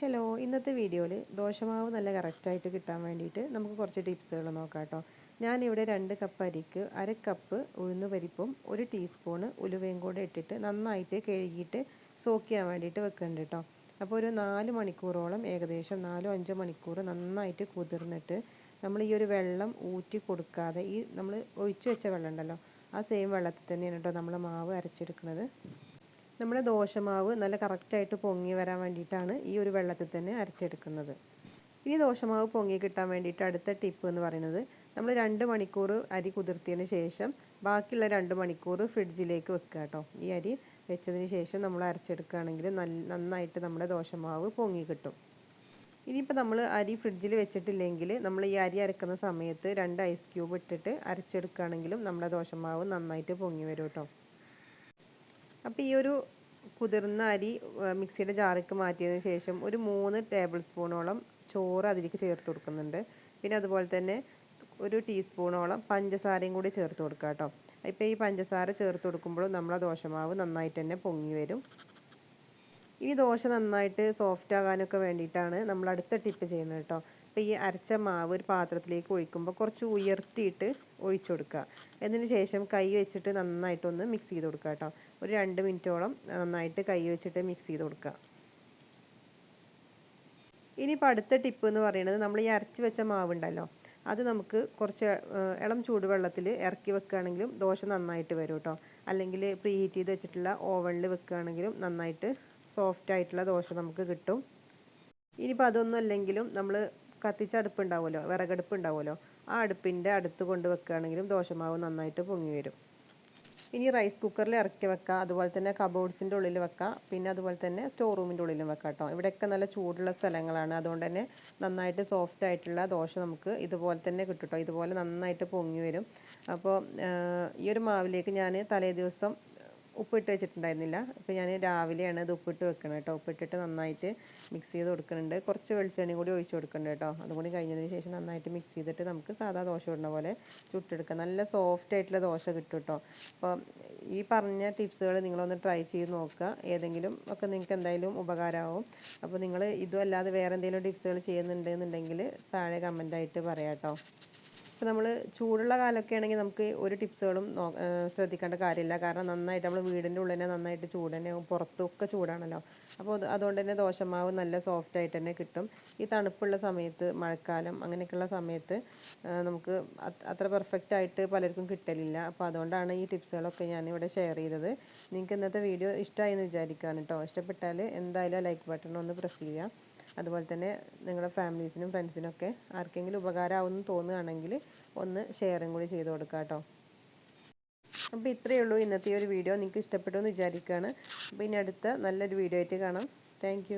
Hello ഇന്നത്തെ വീഡിയോയിൽ ദോശമാവ് നല്ല കറക്റ്റായിട്ട് കിട്ടാൻ വേണ്ടിയിട്ട് നമുക്ക് കുറച്ച് ടിപ്സുകൾ നോക്കാം കേട്ടോ. ഞാനിവിടെ രണ്ട് കപ്പ് അരിക്ക് അര കപ്പ് ഉഴുന്ന് പരിപ്പും ഒരു ടീസ്പൂണ് ഉലുവയും കൂടെ ഇട്ടിട്ട് നന്നായിട്ട് കഴുകിയിട്ട് സോക്ക് ചെയ്യാൻ വേണ്ടിയിട്ട് വെക്കുന്നുണ്ട് കേട്ടോ. അപ്പോൾ ഒരു നാല് മണിക്കൂറോളം ഏകദേശം നാലോ അഞ്ചോ മണിക്കൂർ നന്നായിട്ട് കുതിർന്നിട്ട് നമ്മൾ ഈ ഒരു വെള്ളം ഊറ്റി കൊടുക്കാതെ ഈ നമ്മൾ ഒഴിച്ചു വെച്ച വെള്ളം ഉണ്ടല്ലോ ആ സെയിം വെള്ളത്തിൽ തന്നെയാണ് കേട്ടോ നമ്മൾ മാവ് അരച്ചെടുക്കുന്നത്. നമ്മുടെ ദോശമാവ് നല്ല കറക്റ്റായിട്ട് പൊങ്ങി വരാൻ വേണ്ടിയിട്ടാണ് ഈ ഒരു വെള്ളത്തിൽ തന്നെ അരച്ചെടുക്കുന്നത്. ഇനി ദോശമാവ് പൊങ്ങി കിട്ടാൻ വേണ്ടിയിട്ട് അടുത്ത ടിപ്പ് എന്ന് പറയുന്നത് നമ്മൾ രണ്ട് മണിക്കൂർ അരി കുതിർത്തിയതിന് ശേഷം ബാക്കിയുള്ള രണ്ട് മണിക്കൂർ ഫ്രിഡ്ജിലേക്ക് വെക്കുക കേട്ടോ. ഈ അരി വെച്ചതിന് ശേഷം നമ്മൾ അരച്ചെടുക്കുകയാണെങ്കിൽ നന്നായിട്ട് നമ്മുടെ ദോശമാവ് പൊങ്ങി കിട്ടും. ഇനിയിപ്പോൾ നമ്മൾ അരി ഫ്രിഡ്ജിൽ വെച്ചിട്ടില്ലെങ്കിൽ നമ്മൾ ഈ അരി അരക്കുന്ന സമയത്ത് രണ്ട് ഐസ് ക്യൂബ് ഇട്ടിട്ട് അരച്ചെടുക്കുകയാണെങ്കിലും നമ്മുടെ ദോശമാവ് നന്നായിട്ട് പൊങ്ങി വരും കേട്ടോ. അപ്പോൾ ഈ ഒരു കുതിർന്ന അരി മിക്സിയുടെ ജാറിക്ക് മാറ്റിയതിന് ശേഷം ഒരു മൂന്ന് ടേബിൾ സ്പൂണോളം ചോറ് അതിലേക്ക് ചേർത്ത് കൊടുക്കുന്നുണ്ട്. പിന്നെ അതുപോലെ തന്നെ ഒരു ടീസ്പൂണോളം പഞ്ചസാരയും കൂടി ചേർത്ത് കൊടുക്കുക കേട്ടോ ഇപ്പോൾ ഈ പഞ്ചസാര ചേർത്ത് കൊടുക്കുമ്പോഴും നമ്മളെ ദോശമാവ് നന്നായിട്ട് തന്നെ പൊങ്ങി വരും. ഈ ദോശ നന്നായിട്ട് സോഫ്റ്റ് ആകാനൊക്കെ വേണ്ടിയിട്ടാണ് നമ്മൾ അടുത്ത ടിപ്പ് ചെയ്യുന്നത് കേട്ടോ. അപ്പോൾ ഈ അരച്ച മാവ് ഒരു പാത്രത്തിലേക്ക് ഒഴിക്കുമ്പോൾ കുറച്ച് ഉയർത്തിയിട്ട് ഒഴിച്ചു കൊടുക്കുക. അതിന് ശേഷം കൈ വെച്ചിട്ട് നന്നായിട്ടൊന്ന് മിക്സ് ചെയ്ത് കൊടുക്കുക കേട്ടോ. ഒരു രണ്ട് മിനിറ്റോളം നന്നായിട്ട് കൈ വെച്ചിട്ട് മിക്സ് ചെയ്ത് കൊടുക്കുക. ഇനിയിപ്പോൾ അടുത്ത ടിപ്പ് എന്ന് പറയുന്നത് നമ്മൾ ഈ അരച്ച് വെച്ച മാവുണ്ടല്ലോ അത് നമുക്ക് കുറച്ച് ഇളം ചൂടുവെള്ളത്തിൽ ഇറക്കി വെക്കുകയാണെങ്കിലും ദോശ നന്നായിട്ട് വരും കേട്ടോ. അല്ലെങ്കിൽ പ്രീ ഹീറ്റ് ചെയ്ത് വെച്ചിട്ടുള്ള ഓവനിൽ വെക്കുകയാണെങ്കിലും നന്നായിട്ട് സോഫ്റ്റ് ആയിട്ടുള്ള ദോശ നമുക്ക് കിട്ടും. ഇനിയിപ്പോൾ അതൊന്നും അല്ലെങ്കിലും നമ്മൾ കത്തിച്ച അടുപ്പ് ഉണ്ടാവുമല്ലോ വിറകടുപ്പ് ഉണ്ടാവുമല്ലോ ആ അടുപ്പിന്റെ അടുത്ത് കൊണ്ട് വെക്കുകയാണെങ്കിലും ദോശമാവ് നന്നായിട്ട് പൊങ്ങി വരും. ഇനി റൈസ് കുക്കറിൽ ഇറക്കി വെക്കുക അതുപോലെ തന്നെ കബോർഡ്സിന്റെ ഉള്ളിൽ വെക്കുക പിന്നെ അതുപോലെ തന്നെ സ്റ്റോർ റൂമിന്റെ ഉള്ളിലും വെക്കാം കേട്ടോ. ഇവിടെയൊക്കെ നല്ല ചൂടുള്ള സ്ഥലങ്ങളാണ്. അതുകൊണ്ട് തന്നെ നന്നായിട്ട് സോഫ്റ്റ് ആയിട്ടുള്ള ദോശ നമുക്ക് ഇതുപോലെ തന്നെ കിട്ടും കേട്ടോ. ഇതുപോലെ നന്നായിട്ട് പൊങ്ങി വരും. അപ്പോൾ ഈ ഒരു മാവിലേക്ക് ഞാൻ തലേ ദിവസം ഉപ്പിട്ട് വെച്ചിട്ടുണ്ടായിരുന്നില്ല. അപ്പോൾ ഞാൻ രാവിലെയാണ് ഇത് ഉപ്പിട്ട് വെക്കുന്നത് കേട്ടോ. ഉപ്പിട്ടിട്ട് നന്നായിട്ട് മിക്സ് ചെയ്ത് കൊടുക്കുന്നുണ്ട് കുറച്ച് വെളിച്ചെണ്ണയും കൂടി ഒഴിച്ച് കൊടുക്കുന്നുണ്ട് കേട്ടോ. അതും കൂടി കഴിഞ്ഞതിന് ശേഷം നന്നായിട്ട് മിക്സ് ചെയ്തിട്ട് നമുക്ക് സാധാ ദോശ ഇടുന്ന പോലെ ചുട്ടെടുക്കാം. നല്ല സോഫ്റ്റ് ആയിട്ടുള്ള ദോശ കിട്ടും കേട്ടോ. അപ്പോൾ ഈ പറഞ്ഞ ടിപ്സുകൾ നിങ്ങളൊന്ന് ട്രൈ ചെയ്ത് നോക്കുക. ഏതെങ്കിലും ഒക്കെ നിങ്ങൾക്ക് എന്തായാലും ഉപകാരമാവും അപ്പോൾ നിങ്ങൾ ഇതും അല്ലാതെ വേറെ എന്തെങ്കിലും ടിപ്സുകൾ ചെയ്യുന്നുണ്ടെന്നുണ്ടെങ്കിൽ താഴെ കമന്റായിട്ട് പറയാം കേട്ടോ. ഇപ്പോൾ നമ്മൾ ചൂടുള്ള കാലമൊക്കെ ആണെങ്കിൽ നമുക്ക് ഒരു ടിപ്സുകളും ശ്രദ്ധിക്കേണ്ട കാര്യമില്ല. കാരണം നന്നായിട്ട് നമ്മൾ വീടിന്റെ ഉള്ളിൽ തന്നെ നന്നായിട്ട് ചൂട് തന്നെ പുറത്തൊക്കെ ചൂടാണല്ലോ. അപ്പോൾ അതുകൊണ്ട് തന്നെ ദോശമാവ് നല്ല സോഫ്റ്റ് ആയിട്ട് തന്നെ കിട്ടും. ഈ തണുപ്പുള്ള സമയത്ത് മഴക്കാലം അങ്ങനെയൊക്കെയുള്ള സമയത്ത് നമുക്ക് അത്ര പെർഫെക്റ്റ് ആയിട്ട് പലർക്കും കിട്ടലില്ല. അപ്പോൾ അതുകൊണ്ടാണ് ഈ ടിപ്സുകളൊക്കെ ഞാൻ ഇവിടെ ഷെയർ ചെയ്തത്. നിങ്ങൾക്ക് ഇന്നത്തെ വീഡിയോ ഇഷ്ടമായി എന്ന് വിചാരിക്കുകയാണ് കേട്ടോ. ഇഷ്ടപ്പെട്ടാൽ എന്തായാലും ലൈക്ക് ബട്ടൺ ഒന്ന് പ്രസ് ചെയ്യുക. അതുപോലെ തന്നെ നിങ്ങളുടെ ഫാമിലീസിനും ഫ്രണ്ട്സിനൊക്കെ ആർക്കെങ്കിലും ഉപകാരമാവുമെന്ന് തോന്നുകയാണെങ്കിൽ ഒന്ന് ഷെയറും കൂടി ചെയ്ത് കൊടുക്കുക കേട്ടോ. അപ്പോൾ ഇത്രയേ ഉള്ളൂ ഇന്നത്തെ ഒരു വീഡിയോ. നിങ്ങൾക്ക് ഇഷ്ടപ്പെട്ടു എന്ന് വിചാരിക്കുകയാണ്. അപ്പോൾ ഇനി അടുത്ത നല്ലൊരു വീഡിയോ ആയിട്ട് കാണാം. താങ്ക്